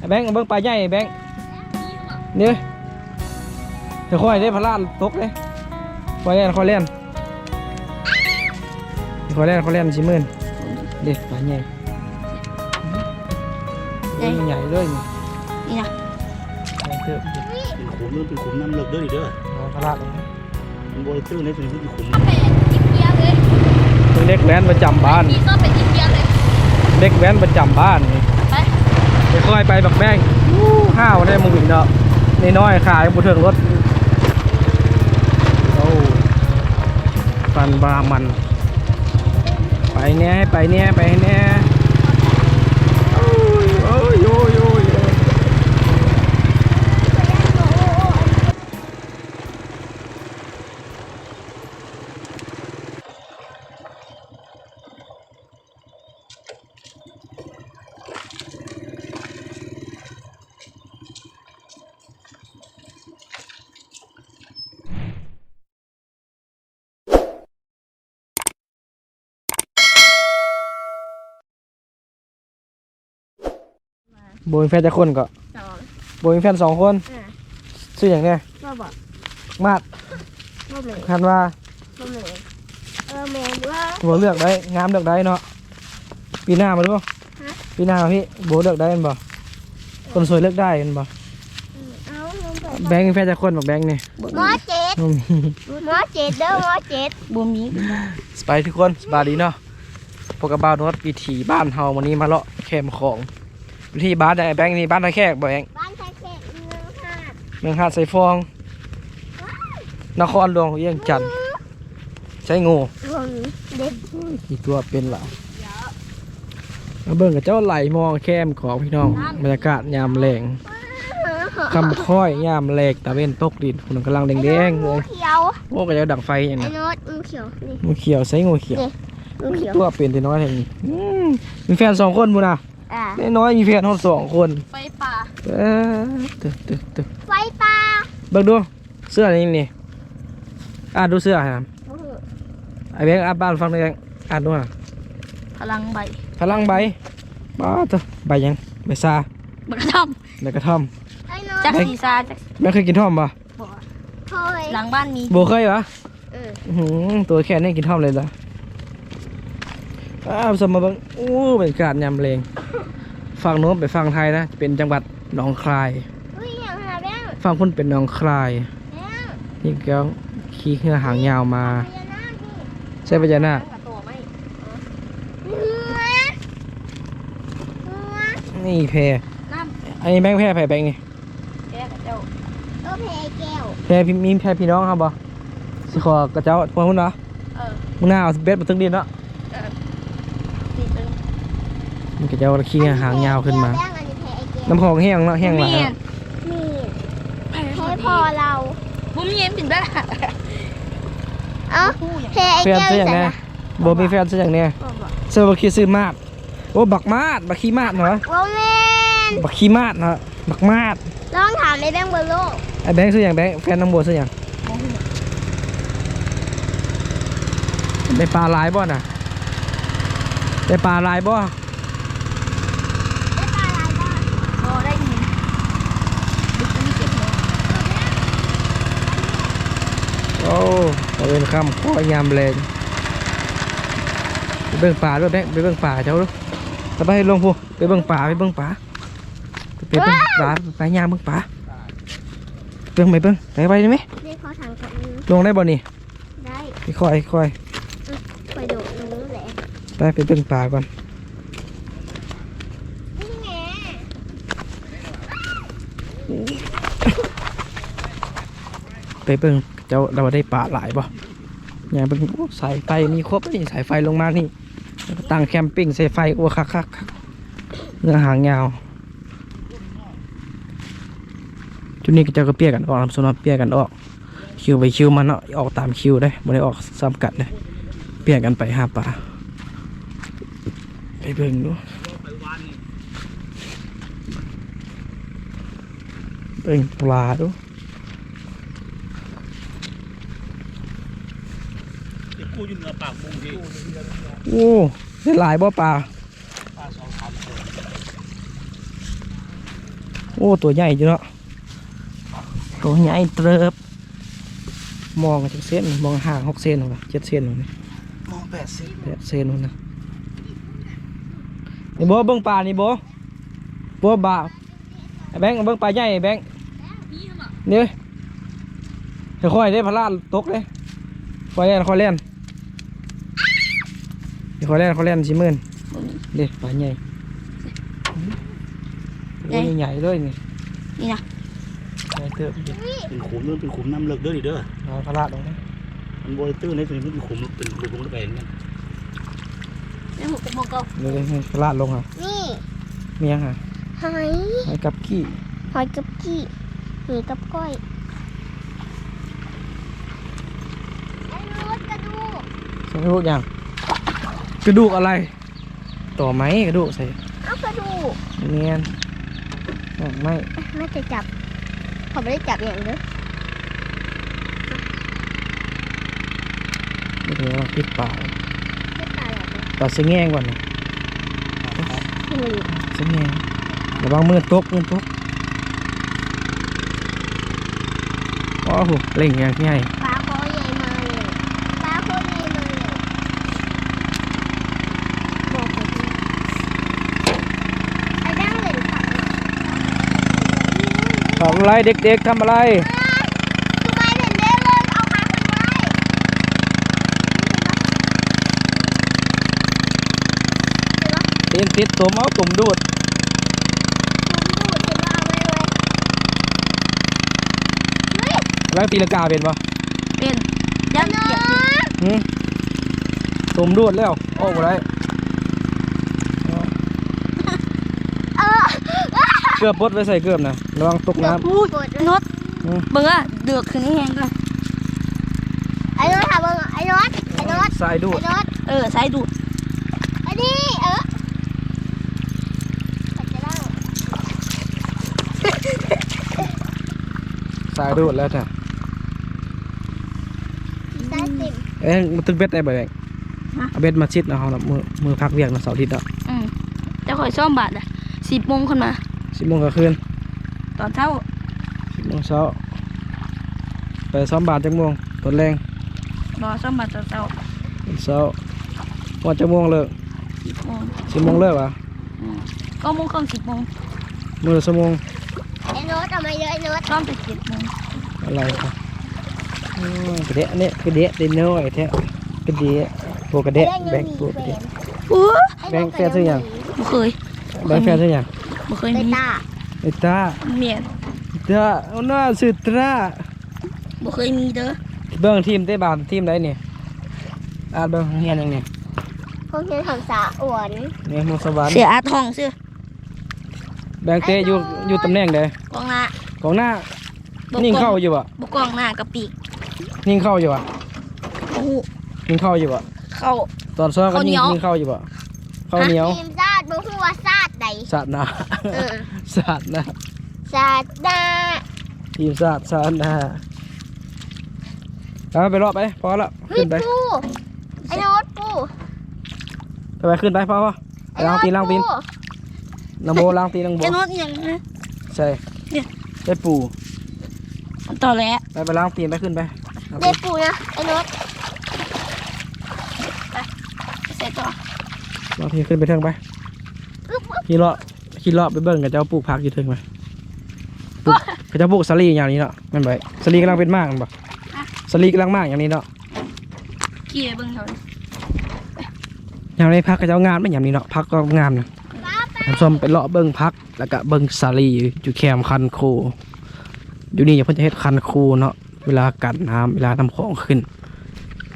ไอ้แบงค์เอาเบิ่งปลาใหญ่ไอ้แบงค์นี่เดี๋ยวค่อยได้พลาดตกเลยค่อยเล่นค่อยเล่นค่อยเล่นค่อยเล่นชิมื่นเด็ดปลาใหญ่เรื่องใหญ่เลยนี่นี่นะใหญ่เติบดิเป็นขุมเรื่องเป็นขุมน้ำเลิกเด้อนี่เด้อเอาพลาดเลยนะมันบริตื้อในตัวนี้เป็นขุมก็เป็นอินเดียเลยเป็นเด็กแว้นประจำบ้านนี่ก็เป็นอินเดียเลยเด็กแว้นประจำบ้านนี่ ไปไปค่อยไปบักแบงข้าวได้มึงอีกเนาะนี่น้อยขายบุเทิงรถโอ้ฟันบามัน ไปเนี้ยไปเนี้ยไปเนี้ยโอ้ยโอ้ยโอ้ยโอ้ยโอ้ย โบยแฟนจะคนก็สองโบยแฟนสองคนอ่าชื่ออย่างเนี้ยก็บอกมาดก็เลยคันว่าก็เลยเออแมนว่า โบเลือกได้งามเลือกได้เนาะปีหน้ามาดูฮะ ปีหน้าพี่โบเลือกได้กันบ่คนสวยเลือกได้กันบ่เอาลงไปแบงค์แฟนจะคนบอกแบงค์นี่หมอเจ็ดอืมหมอเจ็ดเด้อหมอเจ็ดบ่มีสไปทุกคนสบายดีเนาะพวกกับบ้านนวดวิถีบ้านเฮาวันนี้มาเลาะแคมป์ของ วิถีบ้านไอ้แบงค์นี่บ้านตะแคกบ่แบงค์บ้านไทยแขกเมืองหาดเมืองหาดใส่ฟอง นครหลวงเวียงจันทน์ใช้งูรวมเด็กกี่ตัวเป็นหล่ะมาเบิ่งกับเจ้าไหลมองแคมป์ของพี่น้องบรรยากาศยามแรงคำค่อยยามแลกตะเวนตกดินฝนกำลังแดงๆเลยงูเขียวโอ้ก็จะดังไฟอย่างไอ้นี้โน้ตงูเขียวนี่งูเขียวใส่งูเขียวงูเขียวตัวเป็นที่น้อยแห่งนี้อืมมีแฟนสองคนมูนะ อ่าน้อยๆมีแฟนทั้งสองคนไฟป่าเออตึกตึกตึกไฟป่าเบิ่งดูเสื้อนี่นี่อ่านดูเสื้อครับไอ้แบงค์อ่านบ้านฟังหน่อยแบงค์อ่านดูอะพลังใบ พลังใบบ้าตัวใบหยังใบซาบักท่อมใบกระท่อมไอ้โน้ตจักสีซาจักแม่เคยกินท่อมปะเคยหลังบ้านมีโบเคยปะเอออื้อหือตัวแค่นี้กินท่อมเลยเหรอ อ้าวสมมาเบังอู้เป็นการยำเลงฝั่งโน้นไปฝั่งไทยนะเป็นจังหวัดหนองคายอุ้ยอย่างหาแบงค์ฝั่งพุ่นเป็นหนองคายแบงค์นี่แก้วขี่เรือหางยาวมาพญานาคนี่ใช่พญานาคตัวไม่หัวหัวนี่แพรน้อันนี้แบงค์แพรแพรแบงค์นี่ำแก้วเจ้าโอเพแก้วแพรพี่มีแพรพี่น้องครับบ่สิขอกระเจ้าพวกคุณเนาะเออมึงหน้าเอาเบ็ดมาตึงดินเนาะ เออนี่เป็น มันกระเจ้าขี่หางยาวขึ้นมาแบงค์อันนี้แพ้ไอ้แก้วน้ำของแห้งเนาะแห้งหลายมีเนาะมีแพ้พอเราบุ้มเย็นเป็นบ้าเอ้าแพ้ไอ้แฟนแก้วซื้ออย่างใส่แน่ละบ่มีแฟนซื้ออย่างแน่เสื้อบักขี้ซื้อมาดโอ้บักมาดบักขี้มาดเนาะโอเมนบักขี้มาดเนาะบักมาดลองถามในแบงค์เบอร์โลกไอ้แบงค์ซื้ออย่างแบงค์แฟนน้องบัวซื้ออย่างได้ปลาหลายบ่น่ะได้ปลาหลายบ่ ได้ปลาอะไรบ้างโอ้ได้ยินดึกนี้เจ็บหัว โอ้ตะ เวนคำข้อยามแรงไปเบิ่งป่าด้วยแบงค์ไปเบิ่งป่าเจ้าดูแล้วไปลงพูไปเบิ่งป่าไปเบิ่งป่าไปเบิ่งป่าไปยามเบิ่งป่าเบิ่งไปเบิ่งไปไปได้ไหมได้ขอทางกับมือลงได้บ่นี่ได้ค่อยค่อยไปดูนู้นแหละไปไปเบิ่งป่าก่อนนี่ไงไปเบิ่ง เจ้าเราได้ป่าหลายบ่อย่างเบิ่งโอ้สายไฟมีครบนี่สายไฟลงมานี่ตั้งแคมปิ้งใส่ไฟโอ้คักคักคักเนื้อหางยาวจุดนี้ก็เจ้าก็เปียกกันออกสำหรับเปียกกันออก คิวไปคิวมันเนาะออกตามคิวได้ไม่ได้ออกซ้ำกัดเลยเปียนกันไปหาปลาไปเบิ่งดูเบิ่งปลาดู ปูอยืนเหนือปากมุงที่โอ้ได้หลายบ่ปลาปลาสองสามคนโอ้ตัวใหญ่จ้ะเนาะตัวใหญ่เติบมองจากเส้นมองห่างหกเซนหรอเจ็ดเซนหรอมองแปดเสิบแปดเซนหรนะนี่โบเบิ้งปลานี่โบโบบ่าแบงค์เบิ้งปลาใหญ่แบงค์เนี่ยค่อยๆได้พลาดตกเลยค่อยเล่นค่อยเล่น ค่อยเล่นค่อยเล่นสิหมื่นเด็ปลาใหญ่ โอ้ยใหญ่เลยนี่นี่นะใหญ่เติบอยู่เป็นขุมนั่นเป็นขุมน้ำเลิกเด้อดิเด้อเอาพลาดลงนะมันบริตื้นในตัวนี้มันเป็นขุมเป็นรูปลงไปอย่างนั้นนี่หกกับหกเก้าเดี๋ยวให้พลาดลงครับนี่เมียงค่ะหอยให้กับกี้หอยกับกี้หอยกับก้อยไอ้รถกระดูกใส่พวกอย่าง กระดูกอะไร ต่อไหมกระดูกใส่เอากระดูกเนียนอะไม่แม่จะจับเขาไม่ได้จับอย่างเด้อไม่ถึงว่าพริกป่าไม่ตายหรอกนะตัดเสียงแง่งก่อนนะที่มันอยู่เสียงแง่งระวังมือตกมือตกโอ้โหเล่งอย่างง่าย ปลาโคใหญ่มาเลยปลาโคใหญ่มาเลยบอกไปดิไอ้ดังเลยค่ะ ทำอะไรเด็กๆทำอะไรคือไปเห็นได้เลยเอาขาไปไว้เห็นปะตีนติดตัวเมาตุ่มดูดผมดูดเห็นว่าเอาไว้เลยเฮ้ยแล้วตีลงกาเป็นปะเป็นยันเกียบหืมตุ่มดูดแล้ว โอ้โหไร เออ เกือบปลดไว้ใส่เกือบนะระวังตกน้พูดนดำอืม เบิ่งอะเดือกขึ้นนี่แห้งก่อนไอ้นดค่ะเบิ่งไอ้นดไอ้นดสายดูไอ้ดนดเออสายดูดไอ้นี่เออปัดจะได้สายดูดแล้วจ้ะได้ติ่มเอ้ยมันตึกเบ็ดได้บ่แบงเอาเบ็ดมาชิดนะเขานะมือมือพักเวียกนะเสาร์อาทิตย์อะอืมจะคอยซ่อมบาทอะสิบโมงคนมา สิบโมงกลางคืนตอนเช้าสิบโมงเช้าไปซ้อมบาทจังโมงตอนแรงรอซ่อมบาทตอนเช้าตอนเช้าวันจังโมงเลิกสิบโมงสิบโมงเลิกวะอืมก็โมงครึ่งสิบโมงมือละชั่วโมงไอ้นดเอามาเยอะไอ้นดซ่อมแต่เจ็ดโมงอะไรครับอืมกระเดะเนี่ยกระเดะเดนน้อยแท้กระเดะโปกระเดะแบงค์โปกระเดะอู้แบงค์แฟร์ซื้อยังบ่เคยแบงค์แฟร์ใช่ยัง บ่เคยมีไอ้ตาเมียนไอ้ตาเอาหน้าสุดตราบ่เคยมีเด้อเบิ้งทีมเตะบาลทีมไหนนี่อาเบิ้งเฮียนยังนี่พวกนี้ทำสาอ้วนเนี่ยมงสวรรค์เสียอาทองเสื้อแบงค์เตะอยู่อยู่ตำแหน่งใดกองหน้ากองหน้าบ่นิ่งกองเข้าอยู่อะบ่กองหน้ากับปีกนิ่งเข้าอยู่อะโอ้โหนิ่งเข้าอยู่อะเข้าตอนซ้อมก็ข้าวเหนีนิ่งยวนิ่งเข้าอยู่อะข้าวเหนียว สาดหนาเออสาดหนาชาติหน้าทีมสาดสาดหนาเอาไปรอบไปพอละเฮ้ยขึ้นไปปูไอ้โน้ตปูไปไปขึ้นไปพอพอไปล้างตีนล้างตีนน้ำโบล้างตีนน้ำโบไอ้โน้ตยังนะใช่เนี่ยได้ปูต่อแล้วไปไปล้างตีนไปขึ้นไปล้างตีเด็นดปูนะไอ้โน้ตไปเสร็จต่อล้างตีนขึ้นไปเทิงไปอึ๊บ ขี่เลาะขี่เลาะไปเบิ่งกับเจ้าปลูกผักอยู่เทิงไปปลูกกับเจ้าปลูกสลีอย่างนี้เนาะแม่นไปสลีกำลังเป็นมากแม่นบ่สลีกำลังมากอย่างนี้เนาะขี่ไปเบิ่งเขาเลยอย่างนี้พักกับเจ้างามไม่อย่างนี้เนาะพักก็งามนะผมชมไปเลาะเบิ่งพักแล้วก็เบิ่งสลีอยู่แคมป์คันคูอยู่นี่อย่าเพิ่งจะเฮ็ดคันคูเนาะเวลากันน้ำเวลาน้ำของขึ้น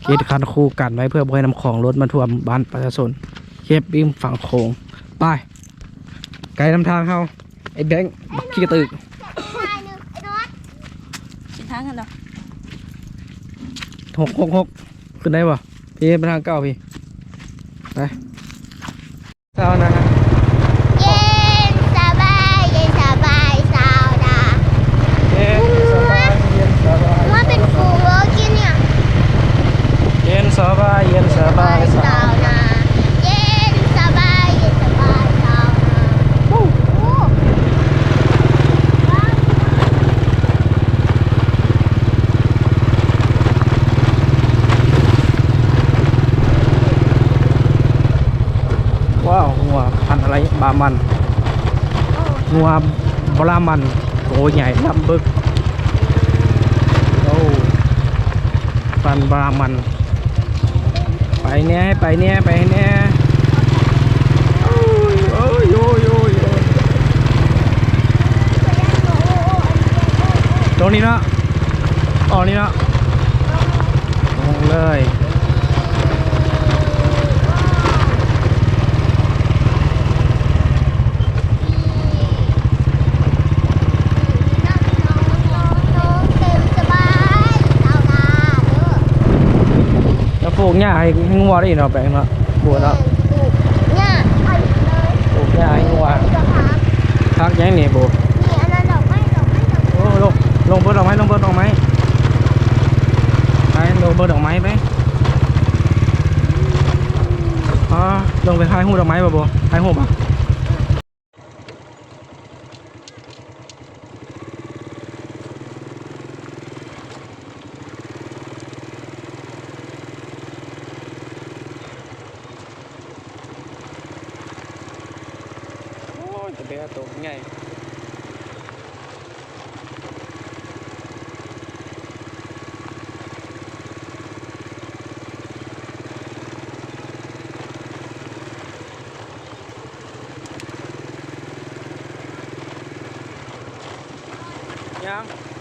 เฮ็ดคันคูกันไว้เพื่อบ่ให้น้ำของรถมาท่วมบ้านประชาชนเก็บบิ้มฝั่งโขงไป ไกลนำทางเฮาไอ้แบงค์บักขี้กระตึกชายหนึ่งไอ้โน้ตสิทางกันดอกหกหกหกขึ้นได้ป่ะพี่ไปทางเก้าพี่ไปัวพันอะไรบามันงัวบรามันโตใหญ่ลำบึกโอ้พันบรามัน ไปเนี้ยไปเนี้ยไปเนี้ยโอ้ยโอ้ยโอ้ยตรงนี้นะอ๋อนี่นะลงเลย หญ้าให้งัวได้เนาะแปลงเนาะบัวเนาะเนี่ยไปเลยปลูกหญ้าให้งัวจะพักพักยังนี่บัวนี่อันนั้นดอกไม้ดอกไม้ดอกไม้โอ้ลงลงเบิดดอกไม้ลงเบิดดอกไม้ไปลงเบิดดอกไม้ไปอ๋อลงไปท้ายหูดอกไม้ป่ะบัวท้ายหูป่ะ อ้ยจะเ